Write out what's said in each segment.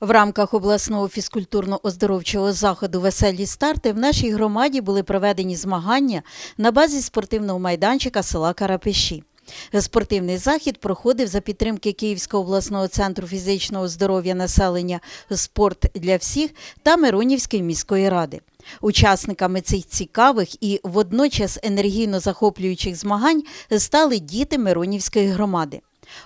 В рамках обласного фізкультурно-оздоровчого заходу Веселі старти в нашій громаді були проведені змагання на базі спортивного майданчика села Карапеші. Спортивний захід проходив за підтримки Київського обласного центру фізичного здоров'я населення Спорт для всіх та Миронівської міської ради. Учасниками цих цікавих і водночас енергійно захоплюючих змагань стали діти Миронівської громади.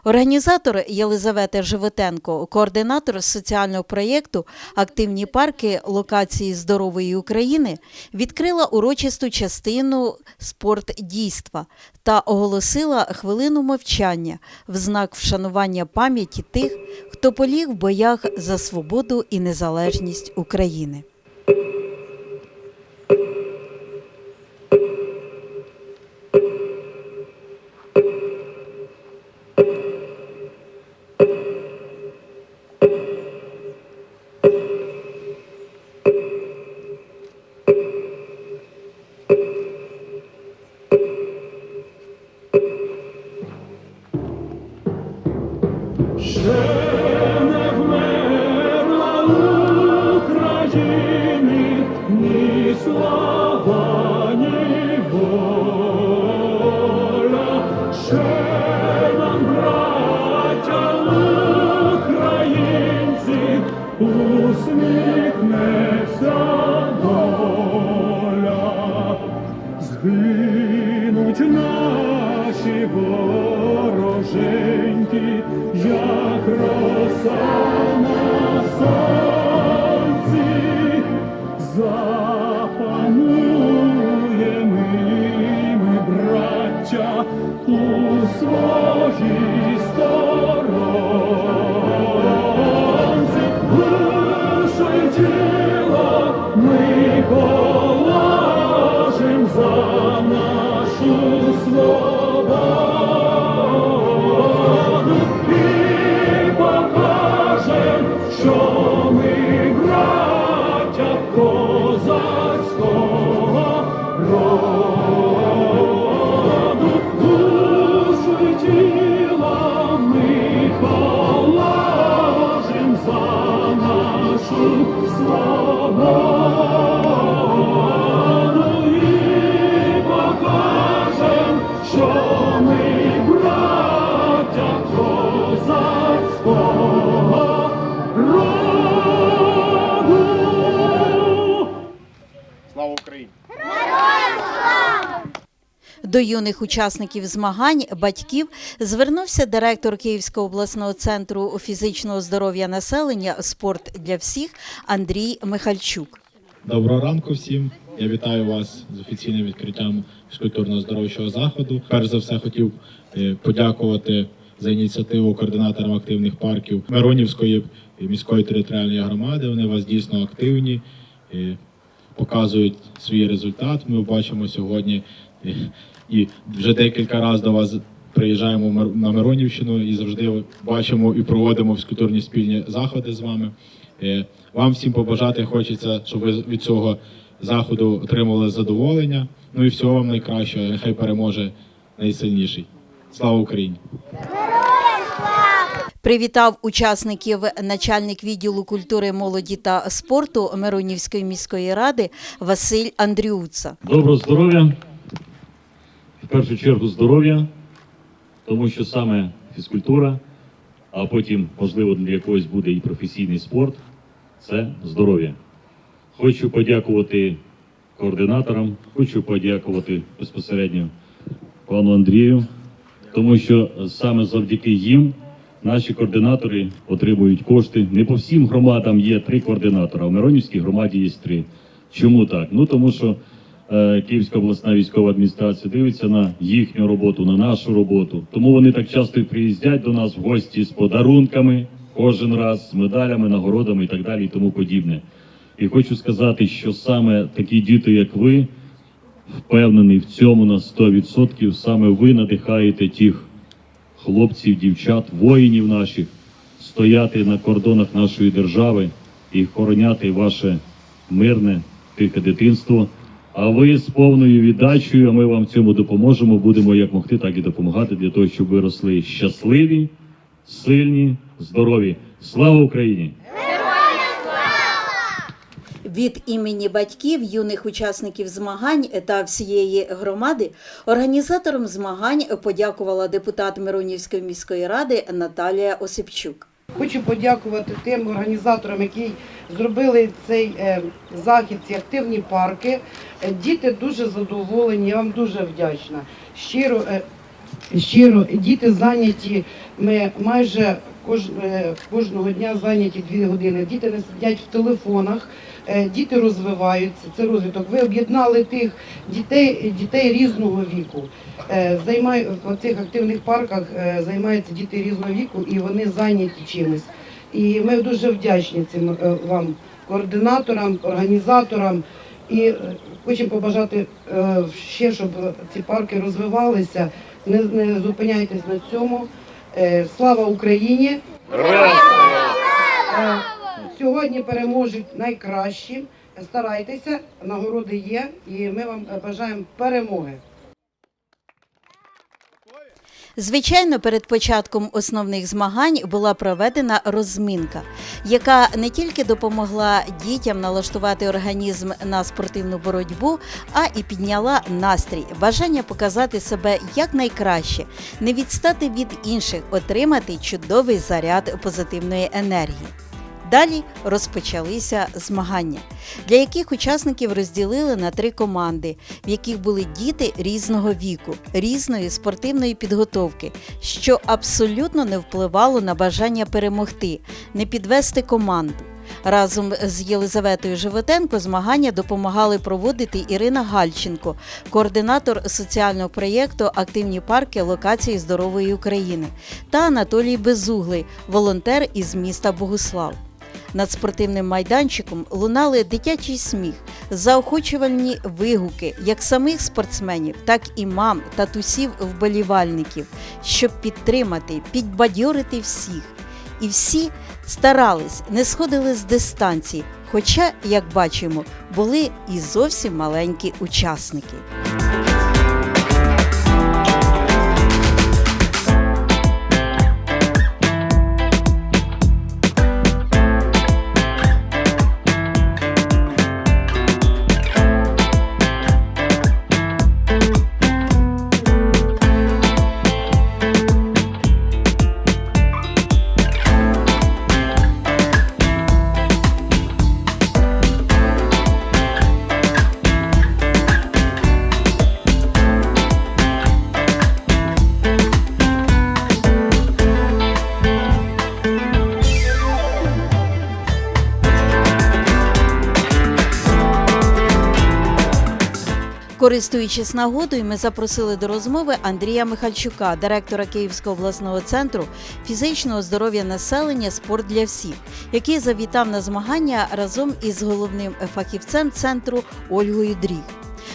Організатор Єлизавета Животенко, координатор соціального проєкту Активні парки локації здорової України, відкрила урочисту частину спортдійства та оголосила хвилину мовчання в знак вшанування пам'яті тих, хто поліг в боях за свободу і незалежність України. У До юних учасників змагань, батьків, звернувся директор Київського обласного центру фізичного здоров'я населення Спорт для всіх Андрій Михальчук. Доброго ранку всім. Я вітаю вас з офіційним відкриттям фізкультурно-здоровчого заходу. Перш за все хотів е, подякувати за ініціативу координаторам активних парків Миронівської міської територіальної громади. Вони вас дійсно активні, е, показують свій результат. Ми бачимо сьогодні е, і вже декілька разів до вас приїжджаємо на Миронівщину і завжди бачимо і проводимо фізкультурні спільні заходи з вами. Е, Вам всім побажати хочеться, щоб ви від цього заходу отримали задоволення. Ну і всього вам найкращого. Нехай переможе найсильніший. Слава Україні! Привітав учасників начальник відділу культури, молоді та спорту Миронівської міської ради Василь Андрюца. Доброго здоров'я. Першу чергу здоров'я, тому що саме фізкультура, а потім, можливо, для якогось буде і професійний спорт це здоров'я. Хочу подякувати координаторам, хочу подякувати безпосередньо пану Андрію, тому що саме завдяки їм наші координатори отримують кошти. Не по всім громадам є три координатора, а в Миронівській громаді є три. Чому так? Ну тому що Київська обласна військова адміністрація дивиться на їхню роботу, на нашу роботу. Тому вони так часто і приїздять до нас в гості з подарунками кожен раз, з медалями, нагородами і так далі, і тому подібне. І хочу сказати, що саме такі діти, як ви, впевнений в цьому на 100%, саме ви надихаєте тих хлопців, дівчат, воїнів наших стояти на кордонах нашої держави і охороняти ваше мирне, тихе дитинство. А ви з повною віддачею, а ми вам цьому допоможемо, будемо як могти, так і допомагати для того, щоб ви росли щасливі, сильні, здорові. Слава Україні! Від імені батьків, юних учасників змагань та всієї громади організаторам змагань подякувала депутат Миронівської міської ради Наталія Осипчук. Хочу подякувати тим організаторам, які зробили цей е, захід, ці активні парки. Е, Діти дуже задоволені, я вам дуже вдячна. Щиро, е, щиро діти зайняті. Ми майже кож, кожного дня зайняті дві години. Діти не сидять в телефонах, діти розвиваються. Це розвиток. Ви об'єднали тих дітей, дітей різного віку. Е, Займай в цих активних парках е, займаються діти різного віку і вони зайняті чимось. І ми дуже вдячні цим е, вам координаторам, організаторам. І е, хочемо побажати е, ще, щоб ці парки розвивалися. Не, не зупиняйтесь на цьому. Е, Слава Україні! Е, Сьогодні переможуть найкращі. Старайтеся, нагороди є, і ми вам е, бажаємо перемоги. Звичайно, перед початком основних змагань була проведена розминка, яка не тільки допомогла дітям налаштувати організм на спортивну боротьбу, а і підняла настрій, бажання показати себе якнайкраще, не відстати від інших, отримати чудовий заряд позитивної енергії. Далі розпочалися змагання, для яких учасників розділили на три команди, в яких були діти різного віку, різної спортивної підготовки, що абсолютно не впливало на бажання перемогти, не підвести команду. Разом з Єлизаветою Животенко змагання допомагали проводити Ірина Гальченко, координатор соціального проєкту Активні парки локації здорової України, та Анатолій Безуглий, волонтер із міста Богуслав. Над спортивним майданчиком лунали дитячий сміх, заохочувальні вигуки як самих спортсменів, так і мам, татусів, вболівальників, щоб підтримати, підбадьорити всіх. І всі старались, не сходили з дистанції. Хоча, як бачимо, були і зовсім маленькі учасники. Користуючись нагодою, ми запросили до розмови Андрія Михальчука, директора Київського обласного центру фізичного здоров'я населення Спорт для всіх, який завітав на змагання разом із головним фахівцем центру Ольгою Дріг.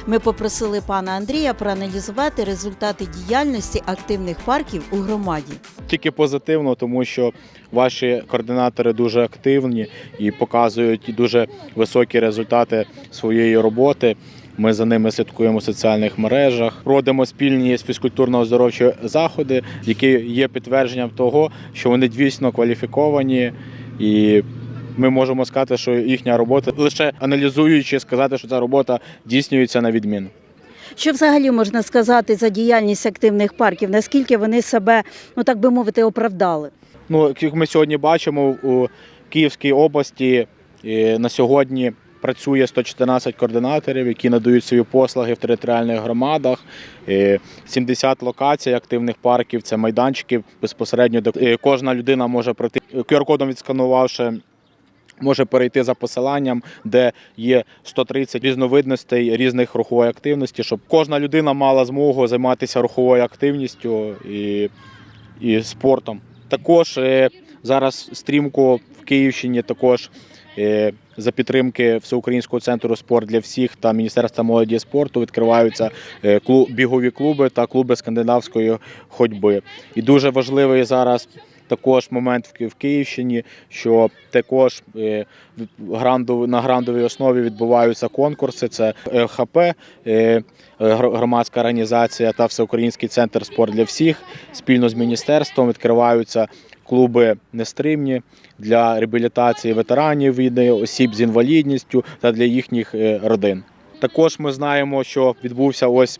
Ми попросили пана Андрія проаналізувати результати діяльності активних парків у громаді. Тільки позитивно, тому що ваші координатори дуже активні і показують дуже високі результати своєї роботи. Ми за ними слідкуємо в соціальних мережах, проводимо спільні фізкультурно-оздоровчі заходи, які є підтвердженням того, що вони дійсно кваліфіковані, і ми можемо сказати, що їхня робота лише аналізуючи, сказати, що ця робота дійснюється на відміну. Що взагалі можна сказати за діяльність активних парків? Наскільки вони себе, ну так би мовити, оправдали? Ну, як ми сьогодні бачимо, у Київській області е, на сьогодні працює 114 координаторів, які надають свої послуги в територіальних громадах. Е, 70 локацій активних парків, це майданчики безпосередньо, де е, кожна людина може пройти QR-кодом відсканувавши. Може перейти за посиланням, де є 130 різновидностей різних рухової активності, щоб кожна людина мала змогу займатися руховою активністю і, і спортом. Також е, зараз стрімко в Київщині також е, за підтримки Всеукраїнського центру спорт для всіх та Міністерства молоді спорту відкриваються е, бігові клуби та клуби скандинавської ходьби. І дуже важливий зараз також момент в Ки- Київщині, що також е, на грандовій основі відбуваються конкурси. Це ХП, громадська організація та Всеукраїнський центр спорт для всіх спільно з міністерством відкриваються клуби нестримні для реабілітації ветеранів війни, осіб з інвалідністю та для їхніх е, родин. Також ми знаємо, що відбувся ось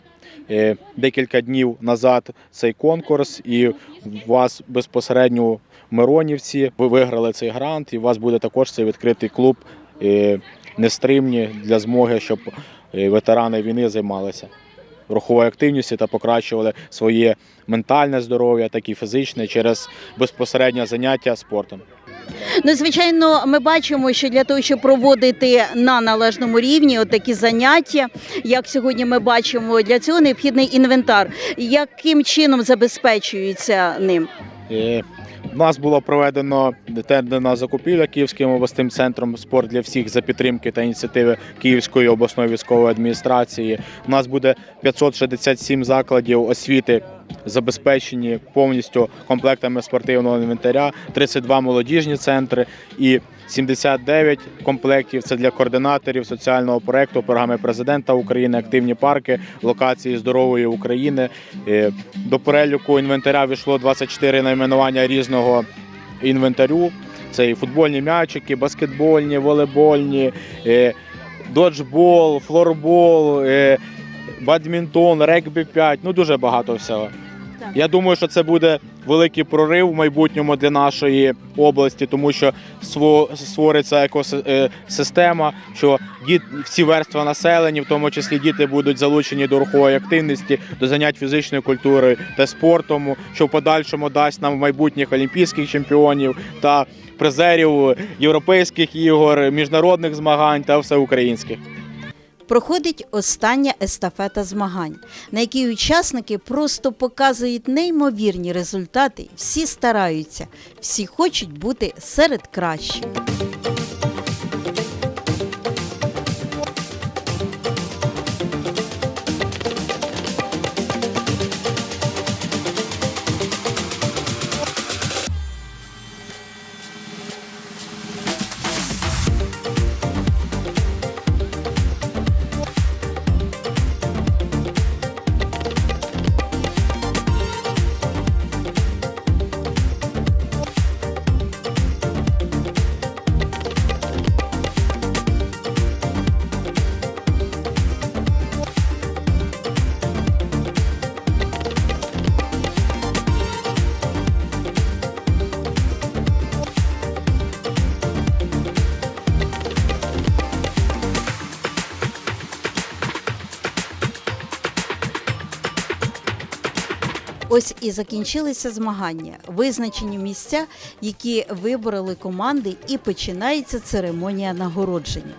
е, декілька днів назад цей конкурс, і у вас безпосередньо в Миронівці ви виграли цей грант, і у вас буде також цей відкритий клуб е, нестримні для змоги, щоб ветерани війни займалися руховою активністю та покращували своє ментальне здоров'я, так і фізичне через безпосереднє заняття спортом. Ну, звичайно, ми бачимо, що для того, щоб проводити на належному рівні от такі заняття, як сьогодні ми бачимо, для цього необхідний інвентар. Яким чином забезпечується ним? У нас було проведено тендерна закупівля Київським обласним центром спорт для всіх за підтримки та ініціативи Київської обласної військової адміністрації. У нас буде 567 закладів освіти забезпечені повністю комплектами спортивного інвентаря, 32 молодіжні центри і 79 комплектів. Це для координаторів соціального проекту програми президента України Активні парки локації здорової України. Е, До переліку інвентаря війшло 24 найменування різного інвентарю. Це і футбольні м'ячики, баскетбольні, волейбольні, е, доджбол, флорбол, е, бадмінтон, регбі 5. Ну дуже багато всього. Так. Я думаю, що це буде великий прорив в майбутньому для нашої області, тому що створиться екосистема, що діт, всі верства населення, в тому числі діти, будуть залучені до рухової активності, до занять фізичною культурою та спортом, що в подальшому дасть нам майбутніх олімпійських чемпіонів та призерів європейських ігор, міжнародних змагань та всеукраїнських. Проходить остання естафета змагань, на якій учасники просто показують неймовірні результати. Всі стараються, всі хочуть бути серед кращих. Ось і закінчилися змагання, визначені місця, які вибороли команди, і починається церемонія нагородження.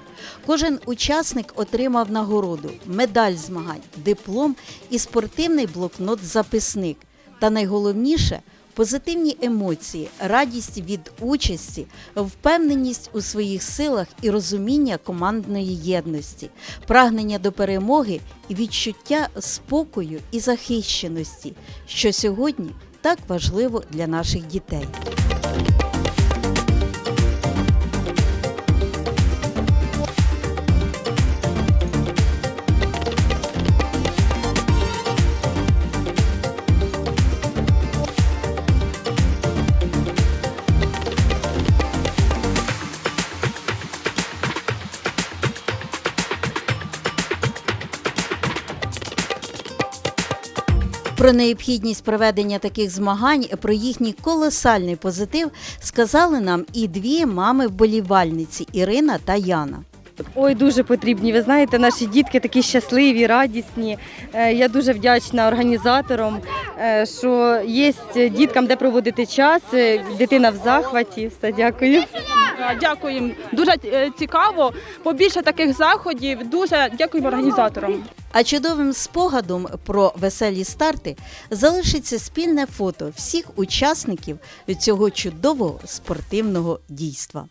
Кожен учасник отримав нагороду, медаль змагань, диплом і спортивний блокнот-записник. Та найголовніше позитивні емоції, радість від участі, впевненість у своїх силах і розуміння командної єдності, прагнення до перемоги і відчуття спокою і захищеності, що сьогодні так важливо для наших дітей. Про необхідність проведення таких змагань, про їхній колосальний позитив сказали нам і дві мами-вболівальниці Ірина та Яна. Ой, дуже потрібні. Ви знаєте, наші дітки такі щасливі, радісні. Е, Я дуже вдячна організаторам, е, що є діткам, де проводити час. Е, Дитина в захваті. Все, дякую. Дякуємо. Дуже е, цікаво. Побільше таких заходів. Дуже дякуємо організаторам. А чудовим спогадом про веселі старти залишиться спільне фото всіх учасників цього чудового спортивного дійства.